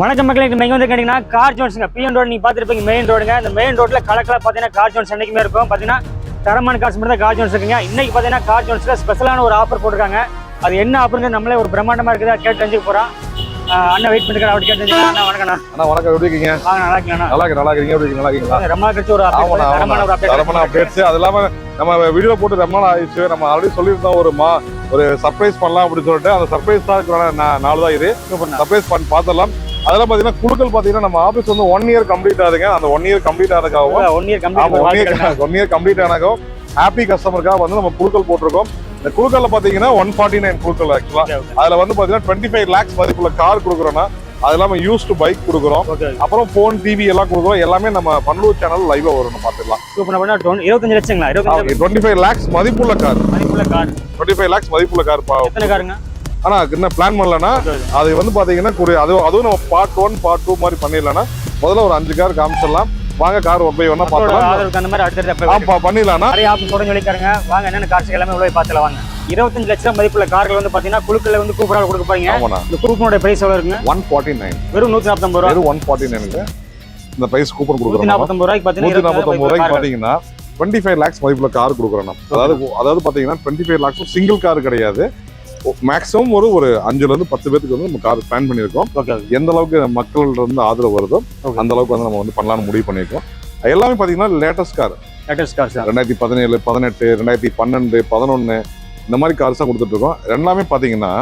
வணக்கம் மக்களே இங்க வந்து கேட்டீங்கன்னா கார் ஜோன்ஸுங்க பிஎன் ரோடு நீங்க பார்த்துருப்பீங்க மெயின் ரோடுங்க இந்த மெயின் ரோட்ல கலக்கல பார்த்தீங்கன்னா கார் ஜோன்ஸ் என்னைக்குமே இருக்கும். பார்த்தீங்கன்னா தரமான காசு மட்டும் தான் கார் ஜோன்ஸ் இருக்குங்க. இன்னைக்கு பார்த்தீங்கன்னா கார் ஜோன்ஸ்ல ஸ்பெஷலான ஒரு ஆஃபர் போட்டிருக்காங்க. அது என்ன ஆஃபருங்க நம்மளே ஒரு பிரம்மாண்டமா இருக்குதா கேட்டு தெரிஞ்சுக்க போறோம். ஆஹ் அண்ணன் வெயிட் பண்ணிருக்காரு அவர் கேட்டு அண்ணா வணக்கண்ணா அண்ணா வணக்கம். எப்படி இருக்கீங்க? வாங்க நல்லா இருக்கீங்கண்ணா நல்லா இருக்கு நல்லா இருக்கீங்க. எப்படி நல்லா இருக்கீங்களா? ரொம்ப கழிச்சு ஒரு தரமான ஒரு ஆமாண்ணா தரமான அப்டேட் அப்டேட்ஸ் அது இல்லாம நம்ம வீடியோ போட்டு ரொம்ப நாள் ஆயிடுச்சு. நம்ம ஆல்ரெடி சொல்லியிருந்தோம் ஒரு மா ஒரு சர்ப்ரைஸ் பண்ணலாம் அப்படின்னு சொல்லிட்டு அந்த சர்ப்ரைஸ் தான் நாள் தான் இது. சர்ப்ரைஸ் பண்ணி பார்த்தலாம் அதெல்லாம் பாத்தீங்கன்னா குழுக்கள் பாத்தீங்கன்னா நம்ம ஆபீஸ் வந்து ஒன் இயர் கம்ப்ளீட் ஆகுதுங்க. அந்த one year complete ஆனதுக்காகவும் one year complete year one year complete ஆனதும் ஹாப்பி கஸ்டமருக்காக வந்து நம்ம குழுக்கள் போட்டிருக்கோம். இந்த குழுக்கள்ல பாத்தீங்கன்னா ஒன் ஃபார்ட்டி நைன் குழுக்கள் ஆக்சுவலா அதுல வந்து பாத்தீங்கன்னா டுவெண்ட்டி ஃபைவ் லேக்ஸ் மதிப்புள்ள கார் கொடுக்குறோம்னா அது இல்லாம யூஸ்டு பைக் கொடுக்குறோம். அப்புறம் போன் டிவி எல்லாம் கொடுக்குறோம். எல்லாமே நம்ம பன்னூர் சேனல் லைவா வரும் பண்ணா இருபத்தஞ்சு லட்சங்களா? டுவெண்ட்டி ஃபைவ் லேக்ஸ் மதிப்புள்ள கார் மதிப்புள்ள கார் டுவெண்ட்டி ஃபைவ் லேக்ஸ் மதிப்புள்ள கார் எத்தனை காருங்க ஆனா என்ன பிளான் பண்ணலன்னா அது வந்து பாத்தீங்கன்னா ஒரு அது அதுவும் நம்ம பார்ட் ஒன் பார்ட் டூ மாதிரி பண்ணிடலாம்னா முதல்ல ஒரு அஞ்சு கார் காமிச்சிடலாம். வாங்க கார் ஒன் பை ஒன்னா பார்க்கலாம் அந்த மாதிரி அடுத்தடுத்து ஆ, update ப- பண்ணிடலாம்னா. நிறைய ஆப்ஷன் தொடங்கி சொல்லிக்காருங்க வாங்க என்னென்ன கார்ஸ் எல்லாமே உள்ள பார்த்துல வாங்க. இருபத்தஞ்சு லட்சம் மதிப்புள்ள கார்கள் வந்து பாத்தீங்கன்னா குழுக்கள் வந்து கூப்பராக கொடுக்க போறீங்க. இந்த குரூப்பனோட பிரைஸ் எவ்வளவு இருக்குங்க? ஒன் ஃபார்ட்டி நைன் வெறும் நூத்தி நாற்பத்தொம்பது ரூபா. வெறும் ஒன் ஃபார்ட்டி நைனுக்கு இந்த பிரைஸ் கூப்பன் கொடுக்குறோம் நாற்பத்தொம்பது ரூபாய்க்கு பாத்தீங்கன்னா நாற்பத்தொம்பது ரூபாய்க்கு. பாத்தீங்கன்னா டுவெண்ட்டி ஃபைவ் லேக்ஸ் மதிப்புள்ள கார் கொடுக்குறோம் அதாவது அதாவது பாத்தீங்கன்னா twenty five lakhs single car கிடையாது. மேக்ஸிமம் ஒரு ஒரு அஞ்சுல இருந்து பத்து பேருக்கு வந்து நம்ம கார் பிளான் பண்ணியிருக்கோம். எந்த அளவுக்கு மக்கள்கிட்ட இருந்து ஆதரவு வருதோ. அந்த அளவுக்கு வந்து நம்ம வந்து பண்ணலாம்னு முடிவு பண்ணியிருக்கோம். எல்லாமே பாத்தீங்கன்னா லேட்டஸ்ட் கார் லேட்டஸ்ட் தான் ரெண்டாயிரத்தி பதினேழு பதினெட்டு ரெண்டாயிரத்தி பன்னெண்டு பதினொன்று இந்த மாதிரி கார்ஸ் தான் கொடுத்துட்டு இருக்கோம் எல்லாமே பாத்தீங்கன்னா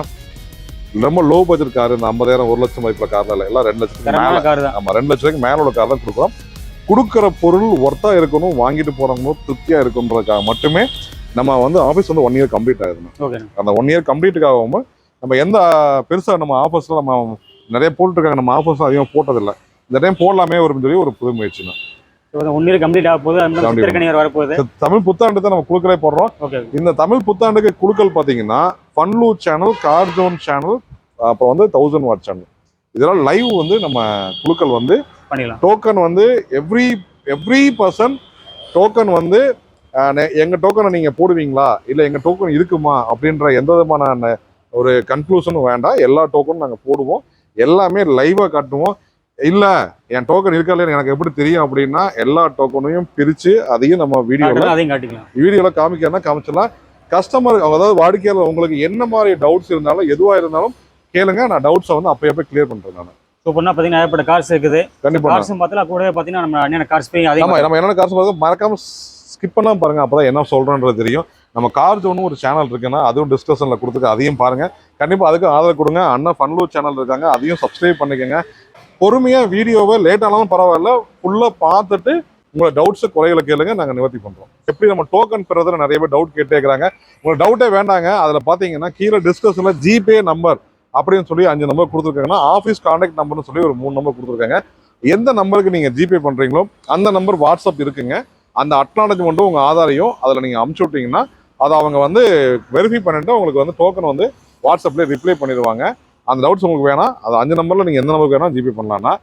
ரொம்ப லோ பட்ஜெட் கார் இந்த ஐம்பதாயிரம் ஒரு லட்சம் மதிப்புள்ள கார்ல இல்லை எல்லாம் ரெண்டு லட்சத்துக்கு மேல. கார் தான். ஆமா ரெண்டு லட்ச ரூபாய்க்கு மேல உள்ள கார் தான் கொடுக்குறோம். கொடுக்குற பொருள் ஒர்த்தா இருக்கணும் வாங்கிட்டு போறவங்க திருப்தியா இருக்குன்றதுக்காக மட்டுமே நம்ம வந்து ஆஃபீஸ் வந்து ஒன் இயர் கம்ப்ளீட் ஆகுது அந்த ஒன் இயர் கம்ப்ளீட்டுக்காகவும் நம்ம எந்த பெருசா நம்ம ஆஃபர்ஸ்ல நம்ம நிறைய போட்டுருக்காங்க நம்ம ஆஃபர்ஸ் அதிகமாக போட்டதில்லை. இந்த டைம் போடலாமே ஒரு சொல்லி ஒரு புது முயற்சி தான் ஒன் இயர் கம்ப்ளீட் ஆக போகுது தமிழ் புத்தாண்டு தான் நம்ம குழுக்களே போடுறோம். இந்த தமிழ் புத்தாண்டுக்கு குழுக்கள் பார்த்தீங்கன்னா ஃபன்லூ சேனல் கார் ஜோன் சேனல் அப்புறம் வந்து தௌசண்ட் வாட் சேனல் இதெல்லாம் லைவ் வந்து நம்ம குழுக்கள் வந்து டோக்கன் வந்து எவ்ரி எவ்ரி பர்சன் டோக்கன் வந்து அஹ், நெ- எங்க டோக்கனை நீங்க போடுவீங்களா? இல்ல எங்க டோக்கன் இருக்குமா? அப்படின்ற எந்த விதமான ஒரு கன்க்ளூஷனும் வேண்டாம். எல்லா டோக்கனும் நாங்க போடுவோம். எல்லாமே லைவா காட்டுவோம். இல்ல என் டோக்கன் இருக்கா இல்லையா எனக்கு எப்படி தெரியும் அப்படின்னா எல்லா டோக்கனையும் பிரிச்சு அதையும் நம்ம காட்டுறது அதையும் காட்டிக்கலாம். வீடியோல காமிக்கிறதா காமிச்சிடலாம். கஸ்டமர் அதாவது வாடிக்கையாளர் உங்களுக்கு என்ன மாதிரி டவுட்ஸ் இருந்தாலும் எதுவா இருந்தாலும் கேளுங்க. நான் டவுட்ஸை வந்து அப்போ அப்போ கிளியர் பண்றேன் நான். சூப்பர்னா பாத்தீங்கன்னா ஏகப்பட்ட கார்ஸ் இருக்குது. கண்டிப்பா நான். கார்ஸும் பார்த்தா கூட பாத்தீங்கன்னா நம்ம என்னென்ன கார்ஸ் போய் அதே நம்ம என்னென்ன காசு பாருங்க மறக்காம ஸ்கிப் பண்ணா பாருங்கள் அப்போ தான் என்ன சொல்றேன்றது தெரியும். நம்ம கார் ஜோன்னு ஒரு சேனல் இருக்குன்னா அதுவும் டிஸ்கஷனில் கொடுத்துக்க அதையும் பாருங்கள் கண்டிப்பாக அதுக்கு ஆதரவு கொடுங்க. அண்ணா ஃபன்லூர் சேனல் இருக்காங்க அதையும் சப்ஸ்கிரைப் பண்ணிக்கோங்க. பொறுமையாக வீடியோவை லேட் ஆனாலும் பரவாயில்ல ஃபுல்லாக பார்த்துட்டு உங்களோட டவுட்ஸை குறைகளை கேளுங்க நாங்கள் நிவர்த்தி பண்ணுறோம் எப்படி நம்ம டோக்கன் பெறதில் நிறைய பேர் டவுட் கேட்டே இருக்கிறாங்க. உங்களுக்கு டவுட்டே வேண்டாங்க அதில் பார்த்தீங்கன்னா கீழே டிஸ்கஷனில் ஜிபே நம்பர் அப்படின்னு சொல்லி அஞ்சு நம்பர் கொடுத்துருக்காங்கன்னா ஆஃபீஸ் கான்டாக்ட் நம்பர்னு சொல்லி ஒரு மூணு நம்பர் கொடுத்துருக்காங்க. எந்த நம்பருக்கு நீங்கள் ஜிபே பண்ணுறீங்களோ அந்த நம்பர் வாட்ஸ்அப் இருக்குங்க. அந்த அக்னாலஜ்மெண்ட்டும் உங்கள் ஆதாரையும் அதில் நீங்கள் அமுச்சு விட்டீங்கன்னா அதை அவங்க வந்து வெரிஃபை பண்ணிட்டு உங்களுக்கு வந்து டோக்கன் வந்து வாட்ஸ்அப்லேயே ரிப்ளை பண்ணிடுவாங்க. அந்த டவுட்ஸ் உங்களுக்கு வேணாம். அது அஞ்சு நம்பரில் நீங்கள் எந்த நம்பருக்கு வேணால் ஜிபே பண்ணலாம்னா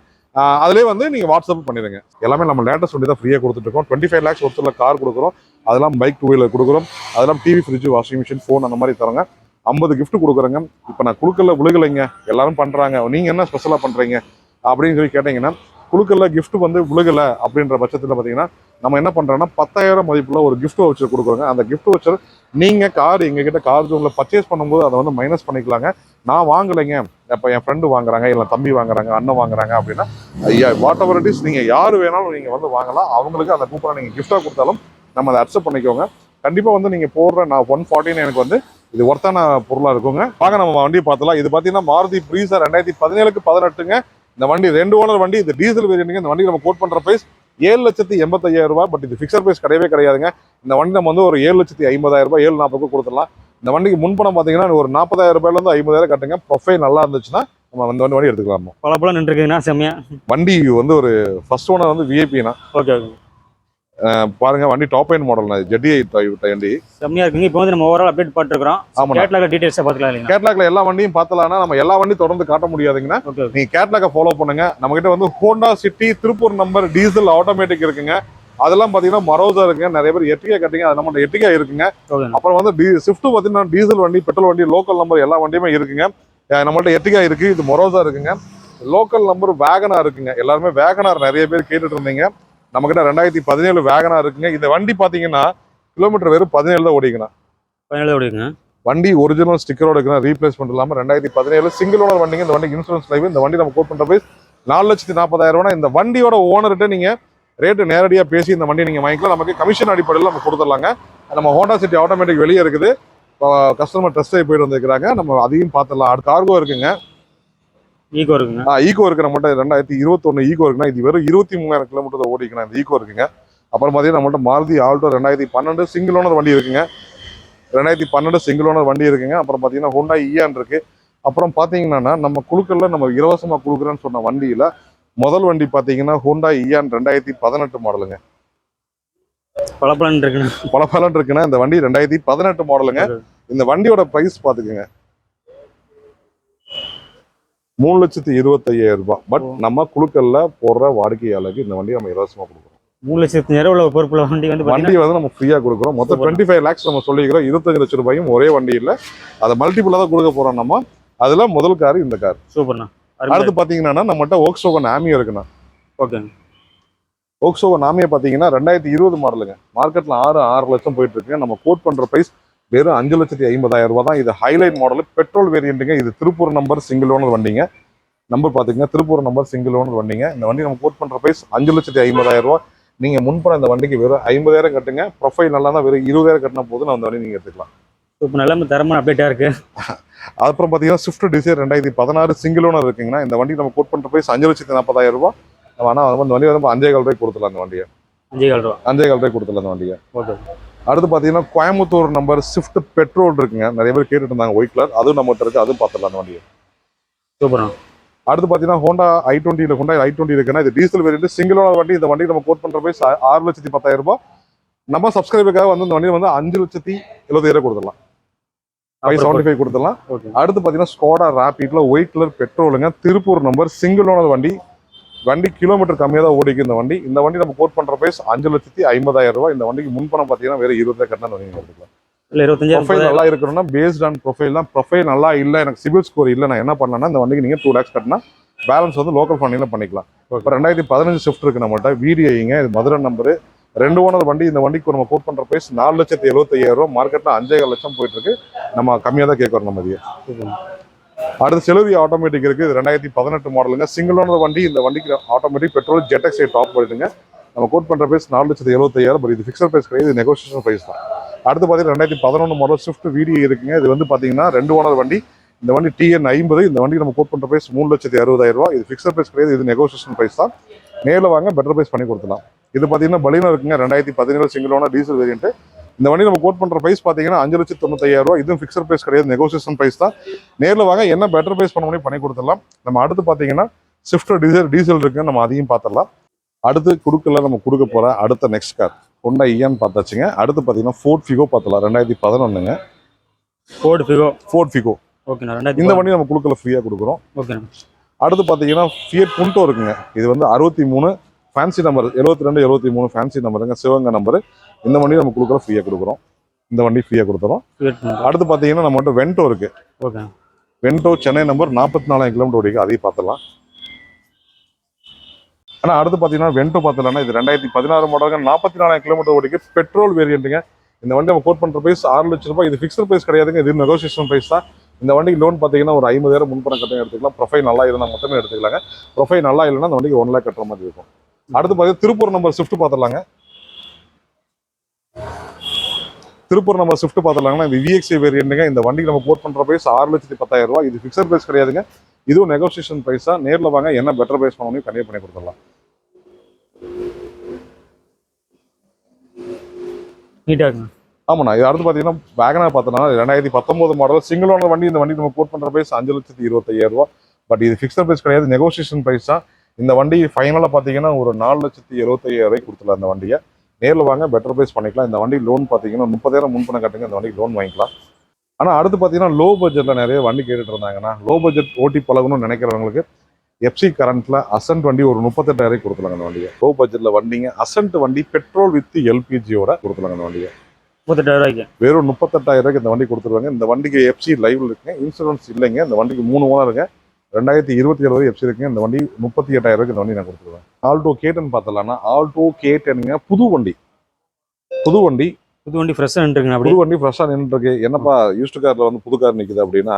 அதிலே வந்து நீங்கள் வாட்ஸ்அப் பண்ணிடுங்க. எல்லாமே நம்ம லேட்டஸ்ட் வண்டி தான் ஃப்ரீயாக கொடுத்துருக்கோம் டுவெண்ட்டி ஃபைவ் லேக்ஸ் ஒருத்தரில் கார் கொடுக்குறோம். அதெல்லாம் பைக் டூ வீலர் கொடுக்குறோம். அதெல்லாம் TV fridge washing machine phone அந்த மாதிரி தரோங்க. ஐம்பது கிஃப்ட் கொடுக்குறேங்க. இப்போ நான் கொடுக்கல விழுகலைங்க. எல்லாரும் பண்ணுறாங்க நீங்கள் என்ன ஸ்பெஷலாக பண்ணுறீங்க அப்படின்னு சொல்லி கேட்டிங்கன்னா குழுக்கல்ல கிஃப்ட் வந்து விழுகல அப்படின்ற பட்சத்தில் பார்த்தீங்கன்னா நம்ம என்ன பண்றோம்னா பத்தாயிரம் மதிப்பில் ஒரு கிஃப்ட் வச்சு கொடுக்குறோங்க. அந்த கிஃப்ட் வச்சு நீங்க கார் எங்ககிட்ட கார் ஜோன்ல பர்ச்சேஸ் பண்ணும்போது அதை வந்து மைனஸ் பண்ணிக்கலாங்க. நான் வாங்கலைங்க. இப்போ என் ஃப்ரெண்டு வாங்குறாங்க இல்லை தம்பி வாங்குறாங்க அண்ணன் வாங்குறாங்க அப்படின்னா ஐயா வாட் எவர் இட் இஸ் நீங்க யார் வேணாலும் நீங்க வந்து வாங்கலாம். அவங்களுக்கு அந்த கூப்பனை நீங்க gift-ஆ கொடுத்தாலும் நம்ம அதை அக்செப்ட் பண்ணிக்கோங்க. கண்டிப்பா வந்து நீங்க போடுற நான் ஒன் ஃபார்ட்டின்னு எனக்கு வந்து இது ஒர்த்தான பொருளா இருக்குங்க. வாங்க நம்ம வண்டியை பார்த்தலாம் இது பாத்தீங்கன்னா மாருதி ப்ரீசா ரெண்டாயிரத்தி பதினேழுக்கு பதினெட்டுங்க. இந்த வண்டி ரெண்டு ஓனர் வண்டி இது டீசல் வேரியன்ட்டுங்க இந்த வண்டி நம்ம கோட் பண்ற பிரைஸ் ஏழு லட்சத்தி எண்பத்தையாயிரம் ரூபாய். பட் இது ஃபிக்ஸட் பிரைஸ் கிடையவே கிடையாதுங்க. இந்த வண்டி நம்ம வந்து ஒரு ஏழு லட்சத்தி ஐம்பதாயிரம் ரூபாய் ஏழு நாற்பதுக்கு கொடுத்துடலாம். இந்த வண்டிக்கு முன்பணம் பார்த்தீங்கன்னா ஒரு நாற்பதாயிரம் ரூபாயில இருந்து ஐம்பதாயிரம் கட்டுங்க. ப்ரொஃபைல் நல்லா இருந்துச்சுன்னா நம்ம வந்து வண்டி எடுத்துக்கலாம் பல பல நின்றுருக்குங்கண்ணா செம்மையா. வண்டி வந்து ஒரு ஃபர்ஸ்ட் ஓனர் வந்து விஐபினா ஓகே ஓகே பாருங்க வண்டி டாப் எண்ட் மாடல் ஜெட்டிஐ வண்டி செம்மையா இருக்குங்க. இப்போ வந்து நம்ம ஓவரால் அப்டேட் பண்ணிருக்கிறோம் ஆமாண்ணா. கேட்லாக டீடைல்ஸை பார்த்துக்கலாம் கேட்லாக்ல எல்லா வண்டியும் பார்த்தலாம்னா நம்ம எல்லா வண்டியும் தொடர்ந்து காட்ட முடியாதுங்கன்னா ஓகே நீங்க கேட்லாக ஃபாலோ பண்ணுங்க. நம்ம கிட்ட வந்து Honda City Tiruppur number diesel automatic இருக்குங்க. அதெல்லாம் பாத்தீங்கன்னா மரோசா இருக்குங்க. நிறைய பேர் எட்டிகா கட்டிங்க. அது நம்ம எட்டிகா இருக்குங்க. அப்புறம் வந்து டி ஸ்விஃப்ட் பாத்தீங்கன்னா டீசல் வண்டி பெட்ரோல் வண்டி லோக்கல் நம்பர் எல்லா வண்டியுமே இருக்குங்க. நம்மள்ட்ட எட்டிகா இருக்கு. இது மொரோசா இருக்குங்க. லோக்கல் நம்பர் வேகனார் இருக்குங்க. எல்லாருமே வேகனார் நிறைய பேர் கேட்டுட்டு இருந்தீங்க. நம்மக்கிட்ட ரெண்டாயிரத்தி பதினேழு வேகனார் இருக்குங்க. இந்த வண்டி பார்த்தீங்கன்னா கிலோமீட்டர் வெறும் பதினேழு தான் ஓடிக்கணும் பதினேழு ஓடிங்க வண்டி ஒரிஜினல் ஸ்டிக்கரோட இருக்கணும் ரீப்ளேஸ்மெண்ட் இல்லாமல் ரெண்டாயிரத்தி பதினேழு சிங்கிள் ஓனர் வண்டிங்க. இந்த வண்டிக்கு இன்சூரன்ஸ் லைவ் இந்த வண்டி நம்ம கோட் பண்ணுற போய் நாலு லட்சத்தி நாற்பதாயிரம் ரூபாய் இந்த வண்டியோட ஓனர்கிட்ட நீங்கள் ரேட்டு நேரடியாக பேசி இந்த வண்டியை நீங்கள் வாங்கிக்கலாம். நமக்கு கமிஷன் அடிப்படையில் நம்ம கொடுத்துடலாங்க. நம்ம ஹோண்டா சிட்டி ஆட்டோமேட்டிக் வெளியே இருக்குது. கஸ்டமர் டெஸ்ட் போயிட்டு வந்திருக்கிறாங்க. நம்ம அதையும் பார்த்துடலாம். அடுத்த கார்கோ இருக்குங்க. ஈகோ இருக்குங்க. ஈகோ இருக்கிற மட்டும் ரெண்டாயிரத்தி இருபத்தொன்று ஈகோ இருக்குன்னா இது வெறும் இருபத்தி மூணாயிரம் கிலோமீட்டர் ஓடிக்கணும் இந்த ஈகோ இருக்குங்க. அப்புறம் பார்த்தீங்கன்னா நம்மள்ட்ட மாருதி ஆல்டோ ரெண்டாயிரத்தி பன்னெண்டு சிங்கிள் ஓனர் வண்டி இருக்குங்க. ரெண்டாயிரத்தி பன்னெண்டு சிங்கிள் ஓனர் வண்டி இருக்குங்க. அப்புறம் பார்த்தீங்கன்னா ஹோண்டா இயான் இருக்கு. அப்புறம் பார்த்தீங்கன்னா நம்ம குழுக்கள்ல நம்ம இலவசமாக கொடுக்குறேன்னு சொன்ன வண்டியில முதல் வண்டி பார்த்தீங்கன்னா ஹோண்டா இயான் ரெண்டாயிரத்தி பதினெட்டு மாடலுங்க பளபளன்னு இருக்குண்ணா. பல பலன் இருக்குன்னா இந்த வண்டி ரெண்டாயிரத்தி பதினெட்டு மாடலுங்க இந்த வண்டியோட பிரைஸ் பார்த்துக்குங்க மூணு லட்சத்தி இருபத்தையாயிரம் ரூபாய். பட் நம்ம குழுக்கள்ல போடுற வாடிக்கையாளருக்கு இந்த வண்டி நம்ம இலவசமாக கொடுக்குறோம். மூணு லட்சத்தி உள்ள ஒரு பொறுப்புள்ள வண்டி வந்து வண்டி வந்து நம்ம ஃப்ரீயா கொடுக்குறோம். மொத்தம். டுவெண்ட்டி ஃபைவ் லேக்ஸ் நம்ம சொல்லிக்கிறோம் இருபத்தஞ்சு லட்சம் ரூபாயும் ஒரே வண்டி இல்ல. அதை மல்டிபிளா தான் கொடுக்க போறோம் நம்ம. அதுல முதல் கார் இந்த கார். சூப்பர்ண்ணா. அடுத்து பாத்தீங்கன்னா நம்மகிட்ட ஓக்ஸோகன் ஆமியோ இருக்குண்ணா. ஓகேங்க. ஓக்ஸோகன் ஆமியா பாத்தீங்கன்னா ரெண்டாயிரத்தி இருபது மாடலுங்க மார்க்கெட்ல ஆறு ஆறு லட்சம் போயிட்டு இருக்குங்க நம்ம கோட் பண்ற பிரைஸ் வெறும் அஞ்சு லட்சத்தி ஐம்பதாயிரம் ரூபாய் தான். இது ஹைலைட் மாடல் பெட்ரோல் வேரியண்ட்டுங்க இது திருப்பூர் நம்பர் சிங்கிள் ஓனர் வண்டிங்க. நம்பர் பாத்தீங்கன்னா திருப்பூர் நம்பர் சிங்கிள் ஓனர் வண்டிங்க. இந்த வண்டி நம்ம கோட் பண்ற பிரைஸ் அஞ்சு லட்சத்தி ஐம்பதாயிரம் ரூபாய். நீங்க முன்பணம் இந்த வண்டிக்கு வெறும் ஐம்பதாயிரம் கட்டுங்க. ப்ரொஃபைல் நல்லா தான் வெறும் இருபதாயிரம் கட்டினா போதும். அந்த வண்டி நீங்க எடுத்துக்கலாம். சூப்பர் நல்ல தரமான அப்டேட்டா இருக்கு. அப்புறம் பார்த்தீங்கன்னா ஸ்விஃப்ட் டிசைர் ரெண்டாயிரத்தி பதினாறு சிங்கிள் ஓனர் இருக்குங்கன்னா இந்த வண்டி நம்ம கோட் பண்ணுற பிரைஸ் அஞ்சு லட்சத்தி நாற்பதாயிரம் நம்ம ஆனால் அந்த வண்டி வந்து அஞ்சே கால் ரூபாய் கொடுத்துடலாம் அந்த வண்டியை. அஞ்சே கால் ரூபா அஞ்சே கால் ரூபாய் கொடுத்துடலாம் அந்த வண்டியை. ஓகே அடுத்து பார்த்தீங்கன்னா கோயம்புத்தூர் நம்பர் ஸ்விஃப்ட் பெட்ரோல் இருக்குங்க. நிறைய பேர் கேட்டுட்டு இருந்தாங்க ஒயிட் கலர் அதுவும் நம்ம இருக்கு. அதுவும் பார்த்துடலாம் அந்த வண்டியை. சூப்பர்ண்ணா அடுத்து பார்த்தீங்கன்னா ஹோண்டா ஐ டுவெண்ட்டியில் ஹோண்டா ஐ டுவெண்ட்டி இருக்குன்னா இது டீசல் வேரியன்ட் சிங்கிள் ஓனர் வண்டி. இந்த வண்டி நம்ம கோட் பண்ணுற பிரைஸ் ஆறு லட்சத்தி பத்தாயிரம் ரூபாய். நம்ம சப்ஸ்கிரைபருக்காக வந்து இந்த வண்டியை வந்து அஞ்சு லட்சத்தி எழுபதாயிரம் கொடுத்துடலாம். ஃபைவ் செவன்ட்டி ஃபைவ் கொடுத்துடலாம். ஓகே அடுத்து பார்த்தீங்கன்னா ஸ்கோடா ராபிட்ல ஒயிட் கலர் பெட்ரோலுங்க திருப்பூர் நம்பர் சிங்கிள் ஓனர் வண்டி. வண்டி கிலோமீட்டர் கம்மியாக தான் ஓடிக்கு. இந்த வண்டி இந்த வண்டி நம்ம கோட் பண்ற பிரைஸ் அஞ்சு லட்சத்தி ஐம்பதாயிரம் ரூபாய். இந்த வண்டிக்கு முன்பணம் பார்த்தீங்கன்னா வேற இருபதாயிரம் கட்டினா நீங்க எடுத்துக்கலாம் இல்லை இருபத்தஞ்சாயிரம் ப்ரொஃபைல் நல்லா இருக்கணும்னா பேஸ்ட் ஆன் ப்ரொஃபைல் தான். ப்ரொஃபைல் நல்லா இல்லை எனக்கு சிபில் ஸ்கோர் இல்லை நான் என்ன பண்ணேன்னா இந்த வண்டிக்கு நீங்க டூ லேக்ஸ் கட்டினா பேலன்ஸ் வந்து லோக்கல் ஃபண்டிங்ல பண்ணிக்கலாம். இப்போ ரெண்டாயிரத்தி பதினஞ்சு ஷிஃப்ட் இருக்கு நம்மகிட்ட விடிஐங்க இது மதுரை நம்பரு ரெண்டு ஓனர் வண்டி இந்த வண்டிக்கு நம்ம கோட் பண்ற பிரைஸ் நாலு லட்சத்தி எழுபத்தையாயிரம் ரூபாய். மார்க்கெட்ல அஞ்சே லட்சம் போயிட்டு இருக்கு. நம்ம கம்மியாக தான் கேட்கறோம் நம்ம அடுத்து செலுவி ஆட்டோமேட்டிக் இருக்குது இது ரெண்டாயிரத்தி பதினெட்டு மாடலுங்க சிங்கிள் ஓனர் வண்டி. இந்த வண்டிக்கு ஆட்டோமேட்டிக் பெட்ரோல் ஜெட்டக்ஸ் டாப் பண்ணிடுங்க நம்ம கோட் பண்ணுற பிரைஸ் நாலு லட்சத்து எழுபத்தையாயிரம் பட் இது ஃபிக்ஸட் பிரைஸ் கிடையாது. நெகோசியேஷன் பிரைஸ் தான். அடுத்து பார்த்தீங்கன்னா ரெண்டாயிரத்தி பதினொன்று மாடல் ஸ்விஃப்ட் வீடியோ இருக்குங்க. இது வந்து பார்த்தீங்கன்னா ரெண்டு ஓனர் வண்டி. இந்த வண்டி டிஎன் ஐம்பது. இந்த வண்டி நம்ம கோட் பண்ணுற பிரைஸ் மூணு லட்சத்தி அறுபதாயிரம் ரூபா இது ஃபிக்ஸட் பிரைஸ் கிடையாது. இது நெகோசியேஷன் பிரைஸ் தான். நேரில் வாங்க பெட்டர் பிரைஸ் பண்ணி கொடுத்துலாம் இது பார்த்தீங்கன்னா பலினோ இருக்குங்க. ரெண்டாயிரத்தி பதினேழு சிங்கிள் ஓனர் டீசல் வேரியன்ட்டு இந்த வண்டி நம்ம கோட் பண்ற பிரைஸ் பார்த்தீங்கன்னா அஞ்சு லட்சத்தி தொண்ணூத்தாயிரம் ரூபாய். இதுவும் ஃபிக்ஸட் பிரைஸ் கிடையாது நெகோசியேஷன் பிரைஸ் தான். நேரில் வாங்க என்ன பெட்டர் பிரைஸ் பண்ண முடியும் பண்ணி கொடுத்துடலாம். நம்ம அடுத்து பார்த்தீங்கன்னா ஸ்விஃப்ட் டீசல் டீசல் இருக்கு நம்ம அதையும் பார்த்துடலாம் அடுத்து குடுக்கல நம்ம கொடுக்க போற அடுத்த நெக்ஸ்ட் கார் ஹோண்டா இயான் பார்த்தாச்சுங்க. அடுத்து பார்த்தீங்கன்னா ஃபோர்ட் ஃபிகோ பார்த்துலாம் ரெண்டாயிரத்தி பதினொன்றுங்க ஃபோர்டு ஃபிகோ ஃபோர்ட் ஃபிகோ ஓகேண்ணா ரெண்டாயிரத்தி இந்த வண்டி நம்ம குடுக்கல ஃப்ரீயாக கொடுக்குறோம். ஓகேண்ணா அடுத்து பார்த்தீங்கன்னா ஃபியட் புண்டோ இருக்குங்க. இது வந்து அறுபத்தி மூணு ஃபேன்சி நம்பர் எழுபத்தி ரெண்டு எழுபத்தி மூணு ஃபேன்சி நம்பருங்க சிவங்க நம்பர் இந்த வண்டி நம்ம கொடுக்குற ஃப்ரீயாக கொடுக்குறோம். இந்த வண்டி ஃப்ரீயாக கொடுத்துறோம். பண்ணுறோம் அடுத்து பார்த்தீங்கன்னா நம்ம மட்டும் வென்டோ இருக்கு. ஓகே. வென்டோ சென்னை நம்பர் நாற்பத்தி நாலாயிரம் கிலோமீட்டர் ஓடிக்கு அதையும் பார்த்துடலாம். ஆனால் அடுத்து பார்த்தீங்கன்னா வென்டோ பார்த்தலாம்னா இது ரெண்டாயிரத்தி பதினாறு மாடலுங்க நாற்பத்தி நாலாயிரம் கிலோமீட்டர் ஓடிக்கு பெட்ரோல் வேரியண்ட்டுங்க இந்த வண்டி நம்ம கோட் பண்ணுற பிரைஸ் ஆறு லட்சம் ரூபாய். இது ஃபிக்ஸட் பிரைஸ் கிடையாதுங்க. இது நெகோசியேஷன் பிரைஸ் தான். இந்த வண்டிக்கு லோன் பார்த்தீங்கன்னா ஒரு ஐம்பதாயிரம் முன்பணம் கட்டணம் எடுத்துக்கலாம். ப்ரொஃபைல் நல்லா இருந்தால் மட்டுமே எடுத்துக்கலாங்க. ப்ரொஃபைல் நல்லா இல்லைன்னா அந்த வண்டிக்கு ஒன் லேக் கட்டுற மாதிரி இருக்கும். அடுத்து பார்த்தீங்கன்னா திருப்பூர் நம்பர் ஸ்விஃப்ட் பார்த்துடலாங்க திருப்பூர் நம்பர் ஸ்விஃப்ட் பார்த்துடலாங்கன்னா இது விஎக்ஸி வேரியண்ட்டுங்க இந்த வண்டிக்கு நம்ம கோட் பண்ணுற பிரைஸ் ஆறு லட்சத்தி பத்தாயிரம் ரூபாய். இது ஃபிக்ஸட் பிரைஸ் கிடையாதுங்க. இதுவும் நெகோசியேஷன் பிரைஸ் தான் நேரில் வாங்க என்ன பெட்டர் பிரைஸ் பண்ண முடியும் கண்டிப்பாக பண்ணி கொடுத்துடலாம். நீட்டாக ஆமாண்ணா. இது அடுத்து பார்த்தீங்கன்னா வேகனார் பார்த்தோன்னா ரெண்டாயிரத்தி பத்தொன்பது மாடல் சிங்கிள் ஓனர் வண்டி இந்த வண்டி நம்ம கோட் பண்ணுற பிரைஸ் அஞ்சு லட்சத்தி இருபத்தையாயிரம் ரூபா பட் இது ஃபிக்ஸட் பிரைஸ் கிடையாது. நெகோசியேஷன் பிரைஸ் தான் இந்த வண்டி ஃபைனலாக பார்த்தீங்கன்னா ஒரு நாலு லட்சத்தி இருபத்தையாயிரம் ரூபாய் கொடுத்துலாம் இந்த வண்டியை. நேரில் வாங்க பெட்டர் பிரைஸ் பண்ணிக்கலாம். இந்த வண்டி லோன் பார்த்தீங்கன்னா முப்பதாயிரம் முன்பணம் கட்டுங்க இந்த வண்டிக்கு லோன் வாங்கிக்கலாம். ஆனால் அடுத்து பார்த்தீங்கன்னா லோ பட்ஜெட்டில் நிறைய வண்டி கேட்டுட்டு இருந்தாங்கன்னா லோ பட்ஜெட் ஓட்டி பழகணும்னு நினைக்கிறவங்களுக்கு எஃப்சி கரண்ட்ல அசன்ட் வண்டி ஒரு முப்பத்தெட்டாயிரம் கொடுத்துலாங்க அந்த வண்டியை. லோ பட்ஜெட்ல வண்டிங்க அசன்ட் வண்டி பெட்ரோல் வித் எல்பிஜியோட கொடுத்துலாங்க அந்த வண்டியை. முப்பத்தெட்டாயிரம் வெறும் முப்பத்தெட்டாயிரம் ரூபாய்க்கு இந்த வண்டி கொடுத்துருவாங்க. இந்த வண்டிக்கு எஃப்சி லைவ்ல இருக்குங்க இன்சூரன்ஸ் இல்லைங்க. இந்த வண்டிக்கு மூணு ஓனருங்க ரெண்டாயிரத்தி இருபத்தி ஏழு வரை எஃப்சி இருக்குங்க இந்த வண்டி முப்பத்தி எட்டாயிரம் இந்த வண்டி நான் கொடுத்துருவேன். ஆல்டோ கேட்டன் பார்த்தலாம்னா ஆல்டோ கேட்டனுங்க புது வண்டி. புது வண்டி. புது வண்டி ஃப்ரெஷ்ஷாக நின்றுங்க புது வண்டி ஃப்ரெஷ்ஷாக நின்று இருக்கு என்னப்பா யூஸ்டு கார்ல வந்து புது கார் நிக்குது அப்படின்னா.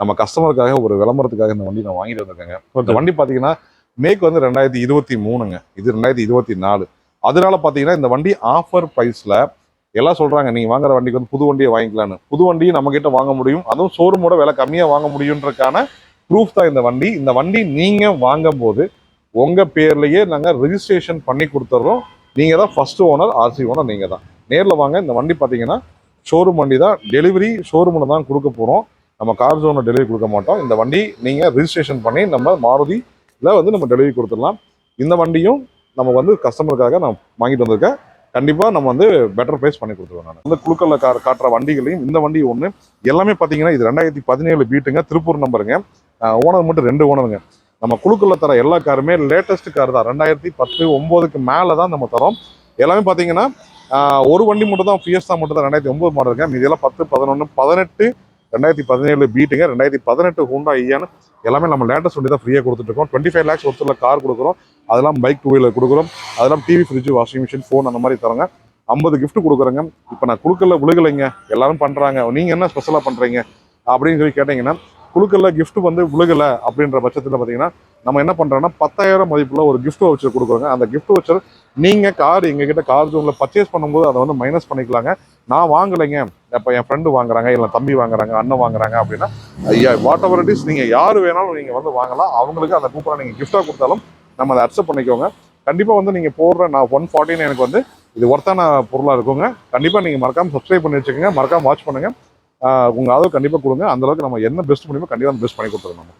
நம்ம கஸ்டமருக்காக ஒரு விளம்பரத்துக்காக இந்த வண்டி நான் வாங்கிட்டு வந்திருக்கேங்க. இந்த வண்டி பாத்தீங்கன்னா மேக் வந்து ரெண்டாயிரத்தி இருபத்தி மூணுங்க. இது ரெண்டாயிரத்தி இருபத்தி நாலு. அதனால பாத்தீங்கன்னா இந்த வண்டி ஆஃபர் பிரைஸ்ல எல்லாம் சொல்றாங்க நீங்க வாங்குற வண்டிக்கு வந்து புது வண்டியை வாங்கிக்கலான்னு புது வண்டியை நம்ம கிட்ட வாங்க முடியும். அதுவும் ஷோரூமோட விலை கம்மியா வாங்க முடியுன்றதுக்கான ப்ரூஃப் தான் இந்த வண்டி. இந்த வண்டி நீங்கள் வாங்கும் போது உங்கள் பேர்லேயே நாங்கள் ரெஜிஸ்ட்ரேஷன் பண்ணி கொடுத்துட்றோம் நீங்கள் தான் ஃபர்ஸ்ட் ஓனர் ஆர்சி ஓனர் நீங்கள் தான். நேரில் வாங்க இந்த வண்டி பார்த்தீங்கன்னா ஷோரூம் வண்டி தான். டெலிவரி ஷோரூமில் தான் கொடுக்க போகிறோம் நம்ம கார் ஜோனில் டெலிவரி கொடுக்க மாட்டோம். இந்த வண்டி நீங்கள் ரிஜிஸ்ட்ரேஷன் பண்ணி நம்ம மாருதியில் வந்து நம்ம டெலிவரி கொடுத்துடலாம். இந்த வண்டியும் நம்ம வந்து கஸ்டமருக்காக நான் வாங்கிட்டு வந்திருக்கேன். கண்டிப்பாக நம்ம வந்து பெட்டர் ப்ரைஸ் பண்ணி கொடுத்துருவோம் நான். வந்து குழுக்களில் கா காட்டுற வண்டிகளையும் இந்த வண்டி ஒன்று எல்லாமே பார்த்தீங்கன்னா இது ரெண்டாயிரத்தி பதினேழு பீட்டுங்க திருப்பூர் நம்பருங்க ஓனர் மட்டும் ரெண்டு ஓனருங்க நம்ம குழுக்கல்ல தர எல்லா காருமே லேட்டஸ்ட் கார் தான். ரெண்டாயிரத்தி பத்து ஒம்போதுக்கு மேலே தான் நம்ம தரோம். எல்லாமே பார்த்தீங்கன்னா ஒரு வண்டி மட்டும் தான் ஃபியஸ்டா மட்டும் தான் ரெண்டாயிரத்தி ஒம்பது மாடல் இருக்கு மீதி எல்லாம் பத்து பதினொன்று பதினெட்டு ரெண்டாயிரத்தி பதினேழு பீட்டுங்க ரெண்டாயிரத்தி பதினெட்டு ஹூண்டா ஐயான்னு எல்லாமே நம்ம லேட்டஸ்ட் வண்டி தான் ஃப்ரீயாக கொடுத்துருக்கோம் டுவெண்ட்டி ஃபைவ் லேக்ஸ் ஒருத்தரில் கார் கொடுக்குறோம். அதெல்லாம் பைக் டூ வீலர் கொடுக்குறோம். அதெல்லாம் TV fridge washing machine phone அந்த மாதிரி தரோங்க. ஐம்பது கிஃப்ட் கொடுக்குறேங்க. இப்போ நான் குழுக்கல்ல விழுகலைங்க. எல்லாரும் பண்ணுறாங்க நீங்கள் என்ன ஸ்பெஷலாக பண்ணுறீங்க அப்படின்னு சொல்லி கேட்டிங்கன்னா குழுக்கல்ல கிஃப்ட் வந்து விழுகலை அப்படின்ற பட்சத்தில் பார்த்தீங்கன்னா நம்ம என்ன பண்ணுறோம்னா பத்தாயிரம் மதிப்புள்ள ஒரு கிஃப்ட் வவுச்சர் கொடுக்குறோங்க. அந்த கிஃப்ட் வச்சர் நீங்க கார் எங்ககிட்ட கார் ஜோன்ல பர்ச்சேஸ் பண்ணும்போது அதை வந்து மைனஸ் பண்ணிக்கலாங்க. நான் வாங்கலைங்க. இப்போ என் ஃப்ரெண்டு வாங்குறாங்க இல்லை தம்பி வாங்குறாங்க அண்ணன் வாங்குறாங்க அப்படின்னா ஐயா வாட் எவர் இட் இஸ் நீங்க யார் வேணாலும் நீங்க வந்து வாங்கலாம். அவங்களுக்கு அந்த கூப்பனை நீங்க கிஃப்டா கொடுத்தாலும் நம்ம அதை அக்செப்ட் பண்ணிக்கோங்க. கண்டிப்பா வந்து நீங்க போடுற நான் ஒன் ஃபார்ட்டின்னு எனக்கு வந்து இது ஒர்த்தான பொருளா இருக்குங்க. கண்டிப்பா நீங்க மறக்காம சப்ஸ்கிரைப் பண்ணி வச்சுக்கோங்க. மறக்காம வாட்ச் பண்ணுங்க. உங்கள் ஆதரவு கண்டிப்பாக கொடுங்க. அந்தளவுக்கு நம்ம என்ன பெஸ்ட் முடியுமோ கண்டிப்பாக பெஸ்ட் பண்ணி கொடுத்துருவோம் நம்ம.